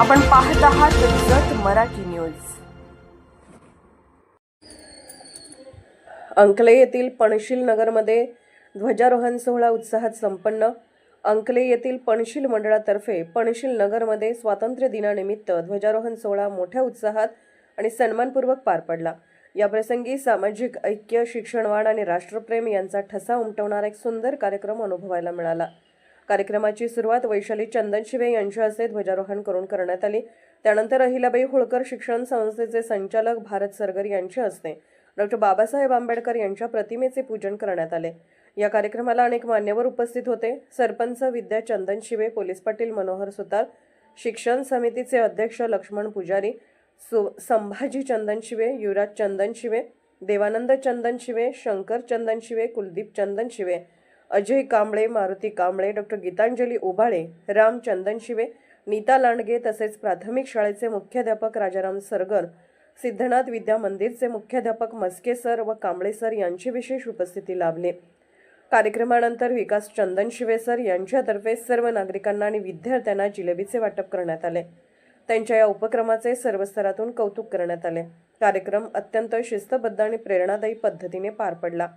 आपण पाहत आहात जत मराठी न्यूज. अंकले येथील पणशील नगरमध्ये ध्वजारोहण सोहळा उत्साहात संपन्न. अंकले येथील पणशील मंडळातर्फे पणशील नगरमध्ये स्वातंत्र्य दिनानिमित्त ध्वजारोहण सोहळा मोठ्या उत्साहात आणि सन्मानपूर्वक पार पडला. या प्रसंगी सामाजिक ऐक्य शिक्षणवाढ आणि राष्ट्रप्रेम यांचा ठसा उमटवणारा एक सुंदर कार्यक्रम अनुभवायला मिळाला. कार्यक्रमाची सुरुवात वैशाली चंदनशिवे यांच्या हस्ते ध्वजारोहण करून करण्यात आली. त्यानंतर अहिलाबाई होळकर शिक्षण संस्थेचे संचालक भारत सरगर यांच्या हस्ते डॉक्टर बाबासाहेब आंबेडकर यांच्या प्रतिमेचे पूजन करण्यात आले. या कार्यक्रमाला अनेक मान्यवर उपस्थित होते. सरपंच विद्या चंदन शिवे पोलीस पाटील मनोहर सुतार शिक्षण समितीचे अध्यक्ष लक्ष्मण पुजारी सु संभाजी चंदन शिवे युवराज चंदन शिवे देवानंद चंदन शिवे शंकर चंदन शिवे कुलदीप चंदन शिवे अजय कांबळे मारुती कांबळे डॉक्टर गीतांजली उभाळे राम चंदनशिवे नीता लांडगे तसेच प्राथमिक शाळेचे मुख्याध्यापक राजाराम सरगर सिद्धनाथ विद्या मंदिरचे मुख्याध्यापक मस्के सर व कांबळे सर यांची विशेष उपस्थिती लाभली. कार्यक्रमानंतर विकास चंदनशिवे सर यांच्यातर्फे सर्व नागरिकांना आणि विद्यार्थ्यांना जिलेबीचे वाटप करण्यात आले. त्यांच्या या उपक्रमाचे सर्व स्तरातून कौतुक करण्यात आले. कार्यक्रम अत्यंत शिस्तबद्ध आणि प्रेरणादायी पद्धतीने पार पडला.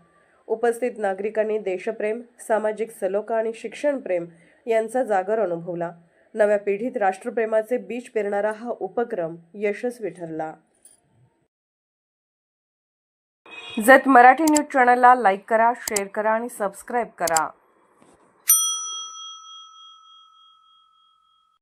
उपस्थित नागरिकांनी देशप्रेम सामाजिक सलोखा आणि शिक्षणप्रेम यांचा जागर अनुभवला. नव्या पिढीत राष्ट्रप्रेमाचे बीज पेरणारा हा उपक्रम यशस्वी ठरला. जत मराठी न्यूज चॅनलला लाईक करा शेअर करा आणि सबस्क्राईब करा.